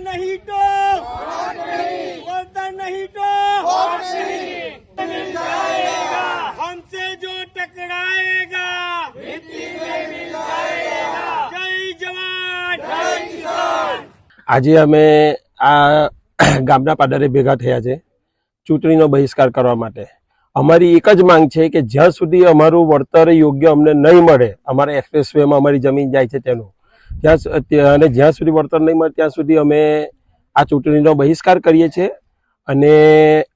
नहीं तो वोट नहीं तो हमसे जो टकराएगा जय जवान जय किसान આજે અમે આ ગામના પાદરે ભેગા થયા છે ચૂંટણીનો બહિષ્કાર કરવા માટે અમારી એક જ માંગ છે કે જ્યાં સુધી અમારું વળતર યોગ્ય અમને નહીં મળે અમારા એક્સપ્રેસ વેમાં અમારી જમીન જાય છે તેનું ત્યાં અને જ્યાં સુધી વળતર નહીં મળે ત્યાં સુધી અમે આ ચૂંટણીનો બહિષ્કાર કરીએ છીએ. અને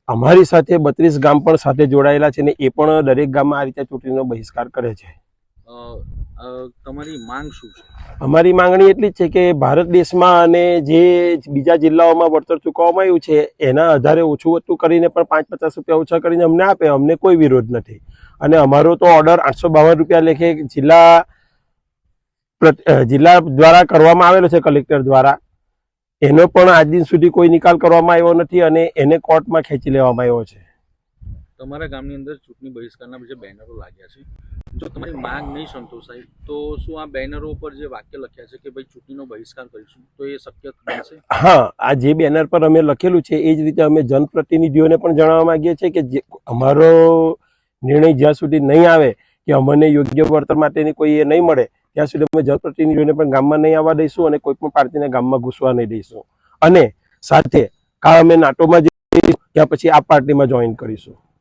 અમારી સાથે બત્રીસ ગામ પણ સાથે જોડાયેલા છે ને એ પણ દરેક ગામમાં આ રીતે ચૂંટણીનો બહિષ્કાર કરે છે. તમારી માંગ શું છે? અમારી માંગણી એટલી જ છે કે ભારત દેશમાં અને જે બીજા જિલ્લાઓમાં વળતર ચૂકવવામાં આવ્યું છે એના આધારે ઓછું વધતું કરીને પણ પાંચ પચાસ રૂપિયા ઓછા કરીને અમને આપે અમને કોઈ વિરોધ નથી. અને અમારો તો ઓર્ડર આઠસો બાવન રૂપિયા લેખે જિલ્લા જિલ્લા દ્વારા કરવામાં આવેલો છે કલેક્ટર દ્વારા. એનો પણ આજ દિન સુધી કોઈ નિકાલ કરવામાં આવ્યો નથી અને એને કોર્ટમાં ખેંચી લેવામાં આવ્યો છે. તમારા ગામની અંદર ચૂંટણી બહિષ્કારના જે બેનરો લાગ્યા છે. જો તમારી માંગ નહીં સંતોષાય તો શું આ બેનરો ઉપર જે વાક્ય લખ્યા છે કે ભાઈ ચૂંટણીનો બહિષ્કાર કરીશું તો એ શક્ય બનશે? હા આ જે બેનર પર અમે લખેલું છે એ જ રીતે અમે જનપ્રતિનિધિઓને પણ જણાવવા માંગીએ છીએ કે જે અમારો નિર્ણય જ્યાં સુધી નહીં આવે કે અમને યોગ્ય વળતર માટેની કોઈ એ નહીં મળે ત્યાં સુધી અમે જનપ્રતિનિધિઓને પણ ગામમાં નહીં આવવા દઈશું અને કોઈ પણ પાર્ટીને ગામમાં ઘૂસવા નહીં દઈશું. અને સાથે કાલ અમે નાટોમાં જઈશું, ત્યાં પછી આ પાર્ટીમાં જોઈન કરીશું.